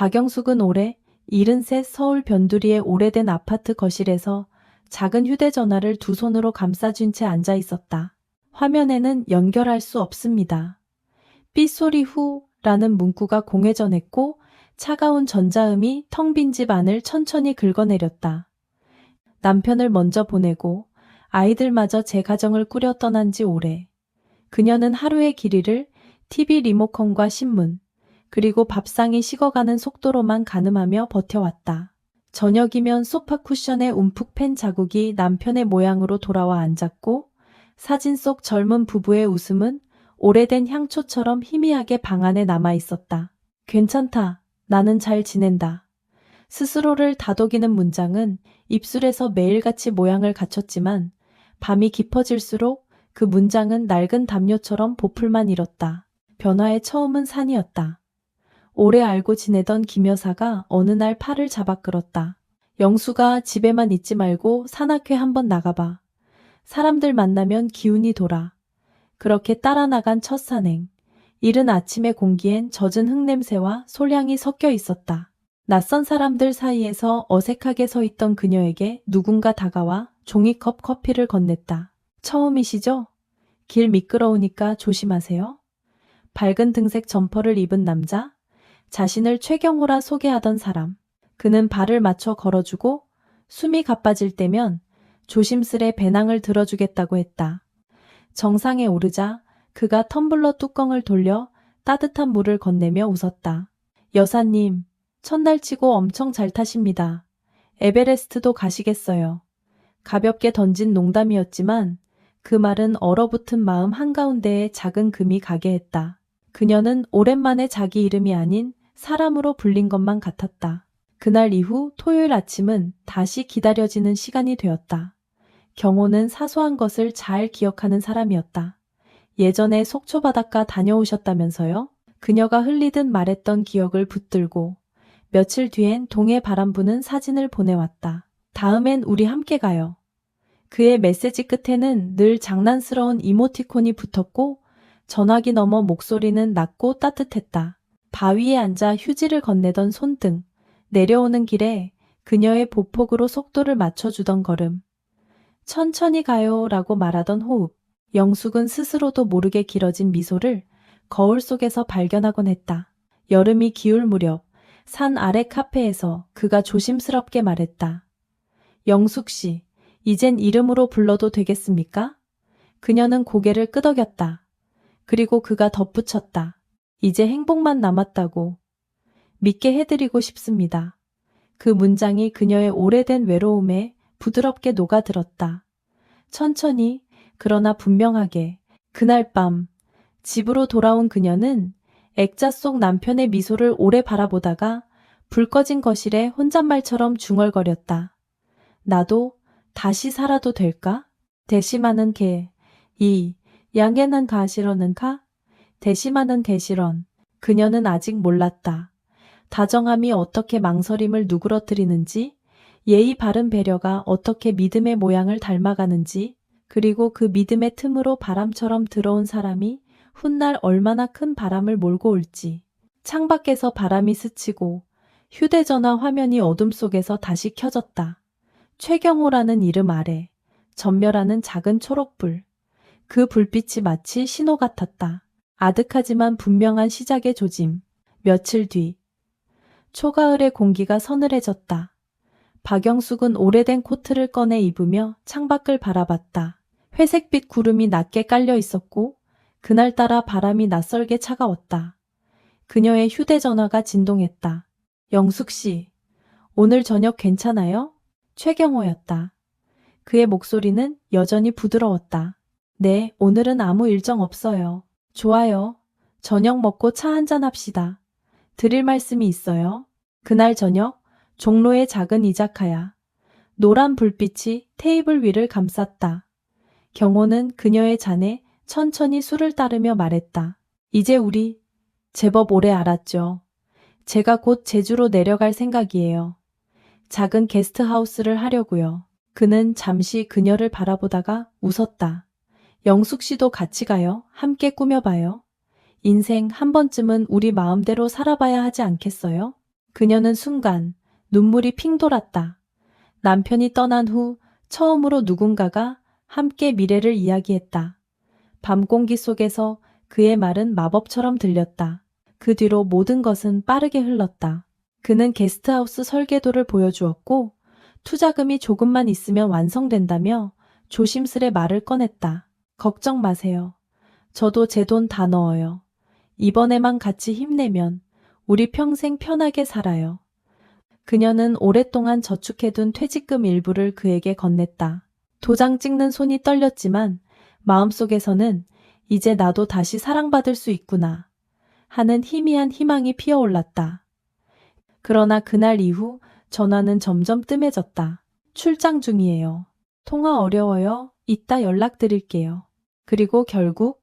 박영숙은 올해 73 서울 변두리의 오래된 아파트 거실에서 작은 휴대전화를 두 손으로 감싸쥔 채 앉아 있었다. 화면에는 연결할 수 없습니다. 삐소리 후 라는 문구가 공회 전했고 차가운 전자음이 텅 빈 집 안을 천천히 긁어내렸다. 남편을 먼저 보내고 아이들마저 제 가정을 꾸려 떠난 지 오래. 그녀는 하루의 길이를 TV 리모컨과 신문, 그리고 밥상이 식어가는 속도로만 가늠하며 버텨왔다. 저녁이면 소파 쿠션에 움푹 팬 자국이 남편의 모양으로 돌아와 앉았고 사진 속 젊은 부부의 웃음은 오래된 향초처럼 희미하게 방 안에 남아 있었다. 괜찮다. 나는 잘 지낸다. 스스로를 다독이는 문장은 입술에서 매일같이 모양을 갖췄지만 밤이 깊어질수록 그 문장은 낡은 담요처럼 보풀만 잃었다. 변화의 처음은 산이었다. 오래 알고 지내던 김 여사가 어느 날 팔을 잡아 끌었다. 영수가 집에만 있지 말고 산악회 한번 나가봐. 사람들 만나면 기운이 돌아. 그렇게 따라 나간 첫 산행. 이른 아침의 공기엔 젖은 흙냄새와 솔향이 섞여 있었다. 낯선 사람들 사이에서 어색하게 서 있던 그녀에게 누군가 다가와 종이컵 커피를 건넸다. 처음이시죠? 길 미끄러우니까 조심하세요. 밝은 등색 점퍼를 입은 남자, 자신을 최경호라 소개하던 사람. 그는 발을 맞춰 걸어주고 숨이 가빠질 때면 조심스레 배낭을 들어주겠다고 했다. 정상에 오르자 그가 텀블러 뚜껑을 돌려 따뜻한 물을 건네며 웃었다. 여사님, 첫날 치고 엄청 잘 타십니다. 에베레스트도 가시겠어요. 가볍게 던진 농담이었지만 그 말은 얼어붙은 마음 한가운데에 작은 금이 가게 했다. 그녀는 오랜만에 자기 이름이 아닌 사람으로 불린 것만 같았다. 그날 이후 토요일 아침은 다시 기다려지는 시간이 되었다. 경호는 사소한 것을 잘 기억하는 사람이었다. 예전에 속초 바닷가 다녀오셨다면서요? 그녀가 흘리듯 말했던 기억을 붙들고 며칠 뒤엔 동해 바람 부는 사진을 보내왔다. 다음엔 우리 함께 가요. 그의 메시지 끝에는 늘 장난스러운 이모티콘이 붙었고 전화기 너머 목소리는 낮고 따뜻했다. 바위에 앉아 휴지를 건네던 손등, 내려오는 길에 그녀의 보폭으로 속도를 맞춰주던 걸음. 천천히 가요 라고 말하던 호흡. 영숙은 스스로도 모르게 길어진 미소를 거울 속에서 발견하곤 했다. 여름이 기울 무렵 산 아래 카페에서 그가 조심스럽게 말했다. 영숙 씨, 이젠 이름으로 불러도 되겠습니까? 그녀는 고개를 끄덕였다. 그리고 그가 덧붙였다. 이제 행복만 남았다고. 믿게 해드리고 싶습니다. 그 문장이 그녀의 오래된 외로움에 부드럽게 녹아들었다. 천천히, 그러나 분명하게, 그날 밤, 집으로 돌아온 그녀는 액자 속 남편의 미소를 오래 바라보다가 불 꺼진 거실에 혼잣말처럼 중얼거렸다. 나도 다시 살아도 될까? 대심하는 개, 이, 양해는 가시러는 가? 대심하는 개시런. 그녀는 아직 몰랐다. 다정함이 어떻게 망설임을 누그러뜨리는지, 예의 바른 배려가 어떻게 믿음의 모양을 닮아가는지, 그리고 그 믿음의 틈으로 바람처럼 들어온 사람이 훗날 얼마나 큰 바람을 몰고 올지. 창밖에서 바람이 스치고 휴대전화 화면이 어둠 속에서 다시 켜졌다. 최경호라는 이름 아래 전멸하는 작은 초록불. 그 불빛이 마치 신호 같았다. 아득하지만 분명한 시작의 조짐. 며칠 뒤. 초가을의 공기가 서늘해졌다. 박영숙은 오래된 코트를 꺼내 입으며 창밖을 바라봤다. 회색빛 구름이 낮게 깔려 있었고 그날따라 바람이 낯설게 차가웠다. 그녀의 휴대전화가 진동했다. 영숙 씨, 오늘 저녁 괜찮아요? 최경호였다. 그의 목소리는 여전히 부드러웠다. 네, 오늘은 아무 일정 없어요. 좋아요. 저녁 먹고 차 한잔 합시다. 드릴 말씀이 있어요. 그날 저녁, 종로의 작은 이자카야. 노란 불빛이 테이블 위를 감쌌다. 경호는 그녀의 잔에 천천히 술을 따르며 말했다. 이제 우리 제법 오래 알았죠. 제가 곧 제주로 내려갈 생각이에요. 작은 게스트하우스를 하려고요. 그는 잠시 그녀를 바라보다가 웃었다. 영숙 씨도 같이 가요. 함께 꾸며봐요. 인생 한 번쯤은 우리 마음대로 살아봐야 하지 않겠어요? 그녀는 순간 눈물이 핑 돌았다. 남편이 떠난 후 처음으로 누군가가 함께 미래를 이야기했다. 밤 공기 속에서 그의 말은 마법처럼 들렸다. 그 뒤로 모든 것은 빠르게 흘렀다. 그는 게스트하우스 설계도를 보여주었고 투자금이 조금만 있으면 완성된다며 조심스레 말을 꺼냈다. 걱정 마세요. 저도 제 돈 다 넣어요. 이번에만 같이 힘내면 우리 평생 편하게 살아요. 그녀는 오랫동안 저축해둔 퇴직금 일부를 그에게 건넸다. 도장 찍는 손이 떨렸지만 마음속에서는 이제 나도 다시 사랑받을 수 있구나 하는 희미한 희망이 피어올랐다. 그러나 그날 이후 전화는 점점 뜸해졌다. 출장 중이에요. 통화 어려워요. 이따 연락드릴게요. 그리고 결국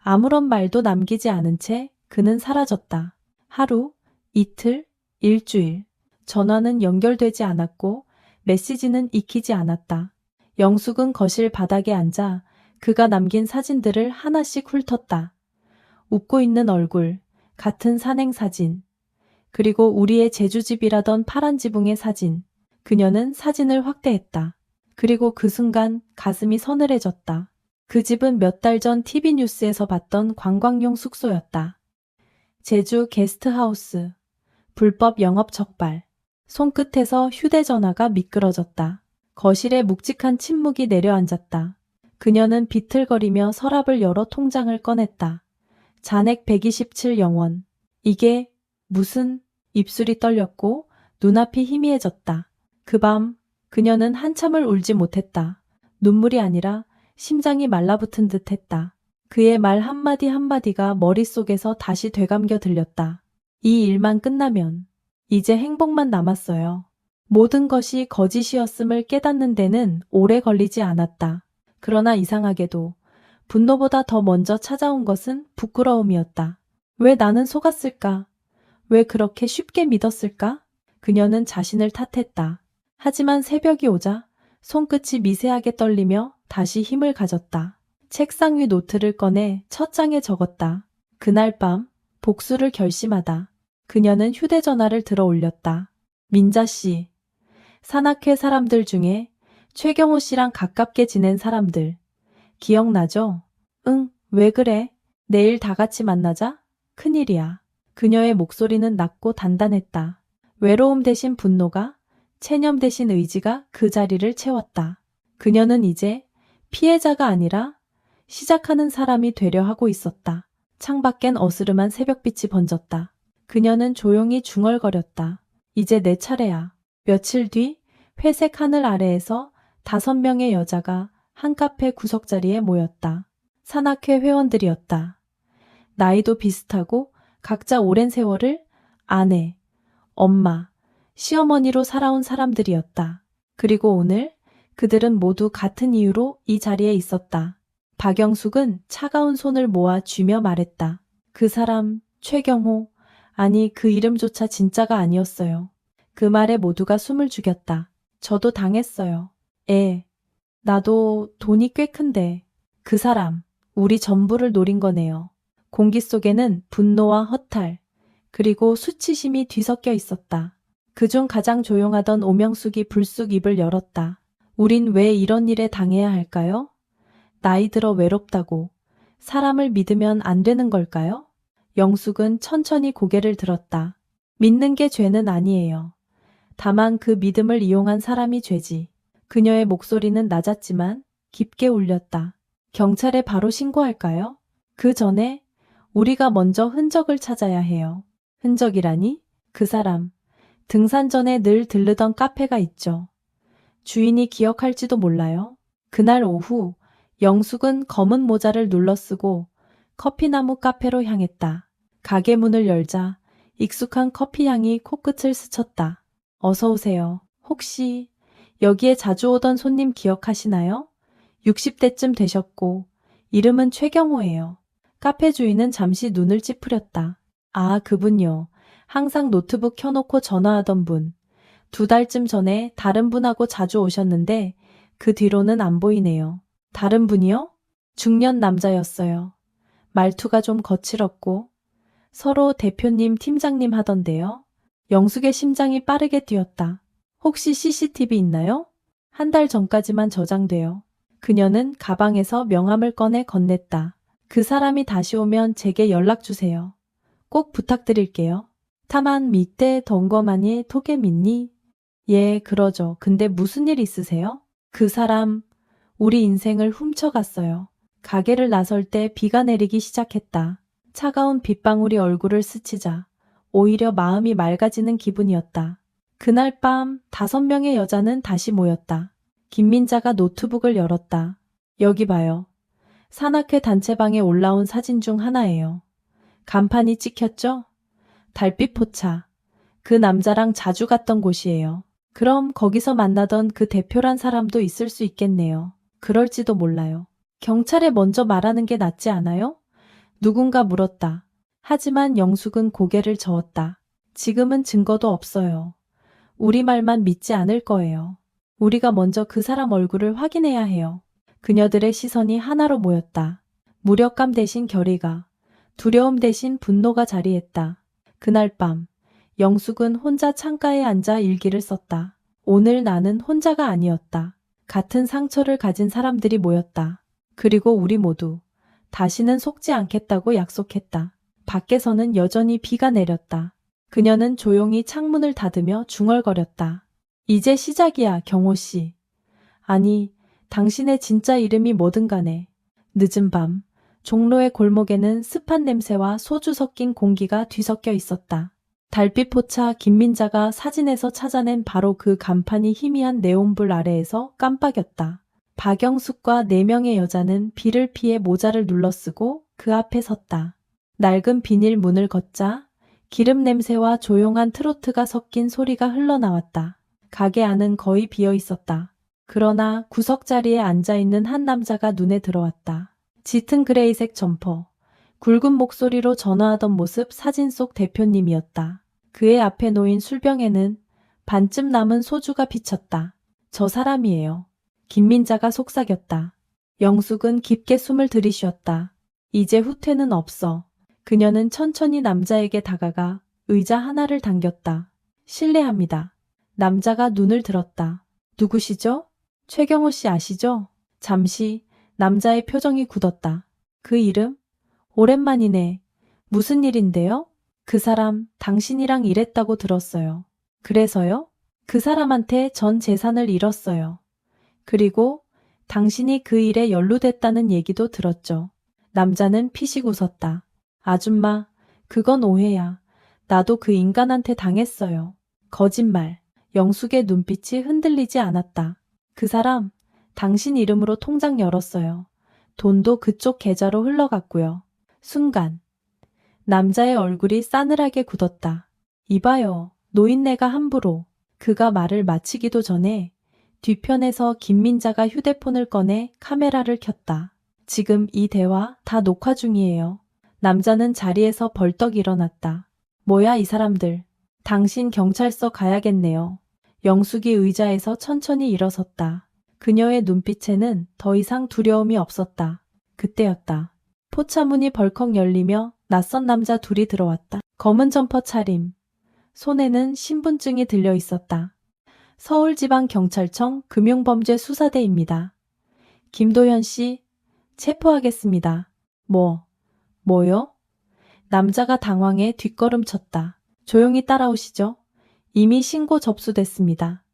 아무런 말도 남기지 않은 채 그는 사라졌다. 하루, 이틀, 일주일. 전화는 연결되지 않았고 메시지는 익히지 않았다. 영숙은 거실 바닥에 앉아 그가 남긴 사진들을 하나씩 훑었다. 웃고 있는 얼굴, 같은 산행 사진, 그리고 우리의 제주집이라던 파란 지붕의 사진. 그녀는 사진을 확대했다. 그리고 그 순간 가슴이 서늘해졌다. 그 집은 몇 달 전 TV 뉴스에서 봤던 관광용 숙소였다. 제주 게스트하우스. 불법 영업 적발. 손끝에서 휴대전화가 미끄러졌다. 거실에 묵직한 침묵이 내려앉았다. 그녀는 비틀거리며 서랍을 열어 통장을 꺼냈다. 잔액 127영원. 이게 무슨 입술이 떨렸고 눈앞이 희미해졌다. 그 밤 그녀는 한참을 울지 못했다. 눈물이 아니라 심장이 말라붙은 듯 했다. 그의 말 한마디 한마디가 머릿속에서 다시 되감겨 들렸다. 이 일만 끝나면 이제 행복만 남았어요. 모든 것이 거짓이었음을 깨닫는 데는 오래 걸리지 않았다. 그러나 이상하게도 분노보다 더 먼저 찾아온 것은 부끄러움이었다. 왜 나는 속았을까? 왜 그렇게 쉽게 믿었을까? 그녀는 자신을 탓했다. 하지만 새벽이 오자 손끝이 미세하게 떨리며 다시 힘을 가졌다. 책상 위 노트를 꺼내 첫 장에 적었다. 그날 밤 복수를 결심하다. 그녀는 휴대전화를 들어 올렸다. 민자 씨. 산악회 사람들 중에 최경호 씨랑 가깝게 지낸 사람들. 기억나죠? 응, 왜 그래? 내일 다 같이 만나자? 큰일이야. 그녀의 목소리는 낮고 단단했다. 외로움 대신 분노가, 체념 대신 의지가 그 자리를 채웠다. 그녀는 이제 피해자가 아니라 시작하는 사람이 되려 하고 있었다. 창밖엔 어스름한 새벽빛이 번졌다. 그녀는 조용히 중얼거렸다. 이제 내 차례야. 며칠 뒤 회색 하늘 아래에서 다섯 명의 여자가 한 카페 구석자리에 모였다. 산악회 회원들이었다. 나이도 비슷하고 각자 오랜 세월을 아내, 엄마, 시어머니로 살아온 사람들이었다. 그리고 오늘 그들은 모두 같은 이유로 이 자리에 있었다. 박영숙은 차가운 손을 모아 쥐며 말했다. 그 사람, 최경호, 아니 그 이름조차 진짜가 아니었어요. 그 말에 모두가 숨을 죽였다. 저도 당했어요. 에, 나도 돈이 꽤 큰데 그 사람, 우리 전부를 노린 거네요. 공기 속에는 분노와 허탈, 그리고 수치심이 뒤섞여 있었다. 그중 가장 조용하던 오명숙이 불쑥 입을 열었다. 우린 왜 이런 일에 당해야 할까요? 나이 들어 외롭다고 사람을 믿으면 안 되는 걸까요? 영숙은 천천히 고개를 들었다. 믿는 게 죄는 아니에요. 다만 그 믿음을 이용한 사람이 죄지. 그녀의 목소리는 낮았지만 깊게 울렸다. 경찰에 바로 신고할까요? 그 전에 우리가 먼저 흔적을 찾아야 해요. 흔적이라니? 그 사람. 등산 전에 늘 들르던 카페가 있죠. 주인이 기억할지도 몰라요. 그날 오후 영숙은 검은 모자를 눌러쓰고 커피나무 카페로 향했다. 가게 문을 열자 익숙한 커피 향이 코끝을 스쳤다. 어서 오세요. 혹시 여기에 자주 오던 손님 기억하시나요? 60대쯤 되셨고 이름은 최경호예요. 카페 주인은 잠시 눈을 찌푸렸다. 아, 그분요. 항상 노트북 켜놓고 전화하던 분. 두 달쯤 전에 다른 분하고 자주 오셨는데 그 뒤로는 안 보이네요. 다른 분이요? 중년 남자였어요. 말투가 좀 거칠었고 서로 대표님, 팀장님 하던데요. 영숙의 심장이 빠르게 뛰었다. 혹시 CCTV 있나요? 한 달 전까지만 저장돼요. 그녀는 가방에서 명함을 꺼내 건넸다. 그 사람이 다시 오면 제게 연락 주세요. 꼭 부탁드릴게요. 타만 밑에 덩거마니 토게 믿니? 예, 그러죠. 근데 무슨 일 있으세요? 그 사람, 우리 인생을 훔쳐갔어요. 가게를 나설 때 비가 내리기 시작했다. 차가운 빗방울이 얼굴을 스치자 오히려 마음이 맑아지는 기분이었다. 그날 밤 다섯 명의 여자는 다시 모였다. 김민자가 노트북을 열었다. 여기 봐요. 산악회 단체방에 올라온 사진 중 하나예요. 간판이 찍혔죠? 달빛 포차. 그 남자랑 자주 갔던 곳이에요. 그럼 거기서 만나던 그 대표란 사람도 있을 수 있겠네요. 그럴지도 몰라요. 경찰에 먼저 말하는 게 낫지 않아요? 누군가 물었다. 하지만 영숙은 고개를 저었다. 지금은 증거도 없어요. 우리 말만 믿지 않을 거예요. 우리가 먼저 그 사람 얼굴을 확인해야 해요. 그녀들의 시선이 하나로 모였다. 무력감 대신 결의가, 두려움 대신 분노가 자리했다. 그날 밤, 영숙은 혼자 창가에 앉아 일기를 썼다. 오늘 나는 혼자가 아니었다. 같은 상처를 가진 사람들이 모였다. 그리고 우리 모두 다시는 속지 않겠다고 약속했다. 밖에서는 여전히 비가 내렸다. 그녀는 조용히 창문을 닫으며 중얼거렸다. 이제 시작이야, 경호 씨. 아니, 당신의 진짜 이름이 뭐든 간에. 늦은 밤, 종로의 골목에는 습한 냄새와 소주 섞인 공기가 뒤섞여 있었다. 달빛 포차 김민자가 사진에서 찾아낸 바로 그 간판이 희미한 네온불 아래에서 깜빡였다. 박영숙과 네 명의 여자는 비를 피해 모자를 눌러쓰고 그 앞에 섰다. 낡은 비닐 문을 걷자 기름 냄새와 조용한 트로트가 섞인 소리가 흘러나왔다. 가게 안은 거의 비어 있었다. 그러나 구석자리에 앉아있는 한 남자가 눈에 들어왔다. 짙은 그레이색 점퍼, 굵은 목소리로 전화하던 모습 사진 속 대표님이었다. 그의 앞에 놓인 술병에는 반쯤 남은 소주가 비쳤다. 저 사람이에요. 김민자가 속삭였다. 영숙은 깊게 숨을 들이쉬었다. 이제 후퇴는 없어. 그녀는 천천히 남자에게 다가가 의자 하나를 당겼다. 실례합니다. 남자가 눈을 들었다. 누구시죠? 최경호 씨 아시죠? 잠시 남자의 표정이 굳었다. 그 이름? 오랜만이네. 무슨 일인데요? 그 사람 당신이랑 일했다고 들었어요. 그래서요? 그 사람한테 전 재산을 잃었어요. 그리고 당신이 그 일에 연루됐다는 얘기도 들었죠. 남자는 피식 웃었다. 아줌마, 그건 오해야. 나도 그 인간한테 당했어요. 거짓말. 영숙의 눈빛이 흔들리지 않았다. 그 사람, 당신 이름으로 통장 열었어요. 돈도 그쪽 계좌로 흘러갔고요. 순간, 남자의 얼굴이 싸늘하게 굳었다. 이봐요, 노인네가 함부로. 그가 말을 마치기도 전에 뒤편에서 김민자가 휴대폰을 꺼내 카메라를 켰다. 지금 이 대화 다 녹화 중이에요. 남자는 자리에서 벌떡 일어났다. 뭐야 이 사람들. 당신 경찰서 가야겠네요. 영숙이 의자에서 천천히 일어섰다. 그녀의 눈빛에는 더 이상 두려움이 없었다. 그때였다. 포차문이 벌컥 열리며 낯선 남자 둘이 들어왔다. 검은 점퍼 차림. 손에는 신분증이 들려 있었다. 서울지방경찰청 금융범죄수사대입니다. 김도현 씨, 체포하겠습니다. 뭐, 뭐요? 남자가 당황해 뒷걸음쳤다. 조용히 따라오시죠. 이미 신고 접수됐습니다.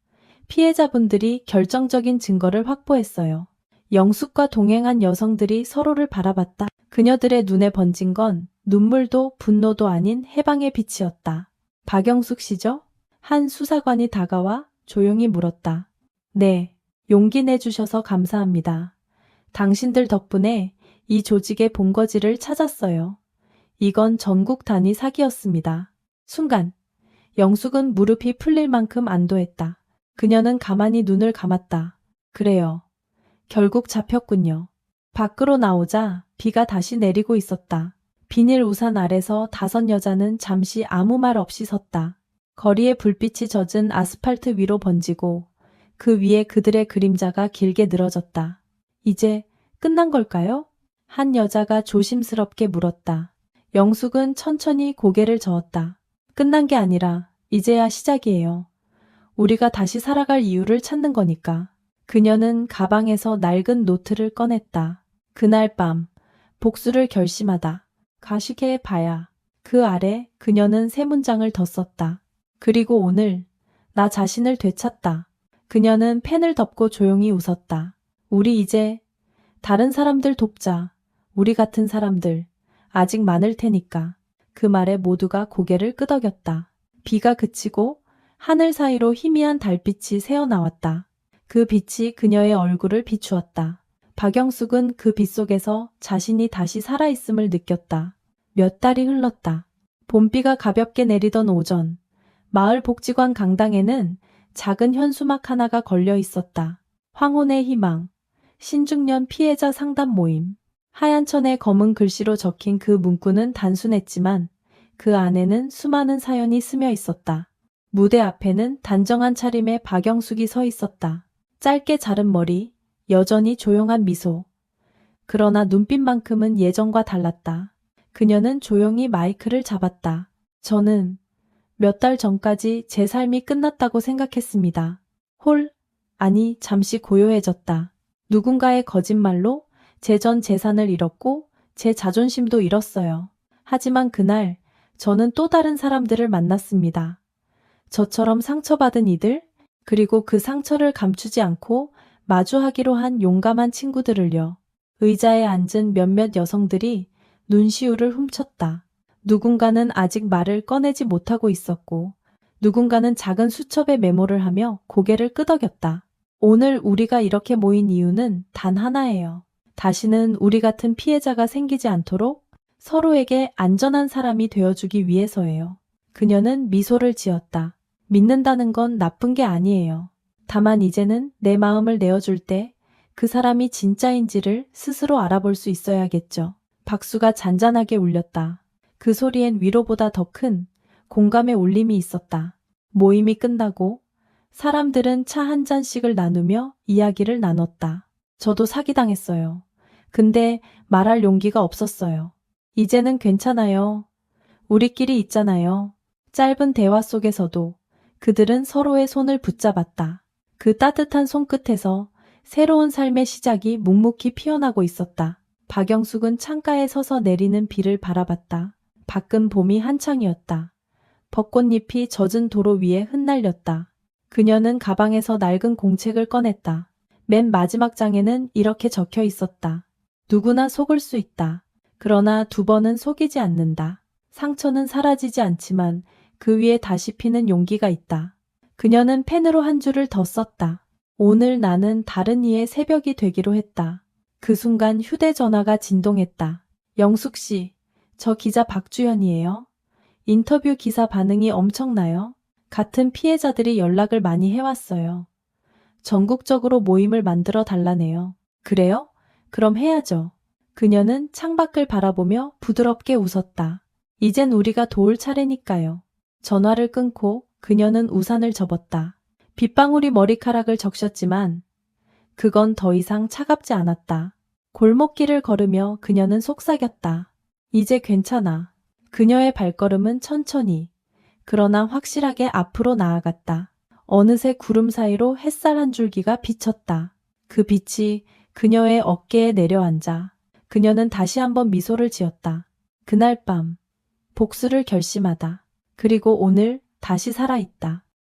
피해자분들이 결정적인 증거를 확보했어요. 영숙과 동행한 여성들이 서로를 바라봤다. 그녀들의 눈에 번진 건 눈물도 분노도 아닌 해방의 빛이었다. 박영숙 씨죠? 한 수사관이 다가와 조용히 물었다. 네, 용기 내주셔서 감사합니다. 당신들 덕분에 이 조직의 본거지를 찾았어요. 이건 전국 단위 사기였습니다. 순간, 영숙은 무릎이 풀릴 만큼 안도했다. 그녀는 가만히 눈을 감았다. 그래요. 결국 잡혔군요. 밖으로 나오자 비가 다시 내리고 있었다. 비닐 우산 아래서 다섯 여자는 잠시 아무 말 없이 섰다. 거리의 불빛이 젖은 아스팔트 위로 번지고 그 위에 그들의 그림자가 길게 늘어졌다. 이제 끝난 걸까요? 한 여자가 조심스럽게 물었다. 영숙은 천천히 고개를 저었다. 끝난 게 아니라 이제야 시작이에요. 우리가 다시 살아갈 이유를 찾는 거니까. 그녀는 가방에서 낡은 노트를 꺼냈다. 그날 밤, 복수를 결심하다. 가시게 봐야. 그 아래 그녀는 세 문장을 더 썼다. 그리고 오늘, 나 자신을 되찾다. 그녀는 펜을 덮고 조용히 웃었다. 우리 이제, 다른 사람들 돕자. 우리 같은 사람들, 아직 많을 테니까. 그 말에 모두가 고개를 끄덕였다. 비가 그치고 하늘 사이로 희미한 달빛이 새어나왔다. 그 빛이 그녀의 얼굴을 비추었다. 박영숙은 그빛 속에서 자신이 다시 살아있음을 느꼈다. 몇 달이 흘렀다. 봄비가 가볍게 내리던 오전, 마을 복지관 강당에는 작은 현수막 하나가 걸려 있었다. 황혼의 희망, 신중년 피해자 상담 모임. 하얀 천에 검은 글씨로 적힌 그 문구는 단순했지만 그 안에는 수많은 사연이 스며 있었다. 무대 앞에는 단정한 차림의 박영숙이 서 있었다. 짧게 자른 머리, 여전히 조용한 미소. 그러나 눈빛만큼은 예전과 달랐다. 그녀는 조용히 마이크를 잡았다. 저는 몇 달 전까지 제 삶이 끝났다고 생각했습니다. 홀, 아니, 잠시 고요해졌다. 누군가의 거짓말로 제 전 재산을 잃었고 제 자존심도 잃었어요. 하지만 그날 저는 또 다른 사람들을 만났습니다. 저처럼 상처받은 이들, 그리고 그 상처를 감추지 않고 마주하기로 한 용감한 친구들을요. 의자에 앉은 몇몇 여성들이 눈시울을 훔쳤다. 누군가는 아직 말을 꺼내지 못하고 있었고, 누군가는 작은 수첩에 메모를 하며 고개를 끄덕였다. 오늘 우리가 이렇게 모인 이유는 단 하나예요. 다시는 우리 같은 피해자가 생기지 않도록 서로에게 안전한 사람이 되어주기 위해서예요. 그녀는 미소를 지었다. 믿는다는 건 나쁜 게 아니에요. 다만 이제는 내 마음을 내어줄 때 그 사람이 진짜인지를 스스로 알아볼 수 있어야겠죠. 박수가 잔잔하게 울렸다. 그 소리엔 위로보다 더 큰 공감의 울림이 있었다. 모임이 끝나고 사람들은 차 한 잔씩을 나누며 이야기를 나눴다. 저도 사기당했어요. 근데 말할 용기가 없었어요. 이제는 괜찮아요. 우리끼리 있잖아요. 짧은 대화 속에서도 그들은 서로의 손을 붙잡았다. 그 따뜻한 손끝에서 새로운 삶의 시작이 묵묵히 피어나고 있었다. 박영숙은 창가에 서서 내리는 비를 바라봤다. 밖은 봄이 한창이었다. 벚꽃잎이 젖은 도로 위에 흩날렸다. 그녀는 가방에서 낡은 공책을 꺼냈다. 맨 마지막 장에는 이렇게 적혀 있었다. 누구나 속을 수 있다. 그러나 두 번은 속이지 않는다. 상처는 사라지지 않지만 그 위에 다시 피는 용기가 있다. 그녀는 펜으로 한 줄을 더 썼다. 오늘 나는 다른 이의 새벽이 되기로 했다. 그 순간 휴대전화가 진동했다. 영숙 씨, 저 기자 박주현이에요. 인터뷰 기사 반응이 엄청나요. 같은 피해자들이 연락을 많이 해왔어요. 전국적으로 모임을 만들어 달라네요. 그래요? 그럼 해야죠. 그녀는 창밖을 바라보며 부드럽게 웃었다. 이젠 우리가 도울 차례니까요. 전화를 끊고 그녀는 우산을 접었다. 빗방울이 머리카락을 적셨지만 그건 더 이상 차갑지 않았다. 골목길을 걸으며 그녀는 속삭였다. 이제 괜찮아. 그녀의 발걸음은 천천히, 그러나 확실하게 앞으로 나아갔다. 어느새 구름 사이로 햇살 한 줄기가 비쳤다. 그 빛이 그녀의 어깨에 내려앉아 그녀는 다시 한번 미소를 지었다. 그날 밤 복수를 결심하다. 그리고 오늘 다시 살아있다.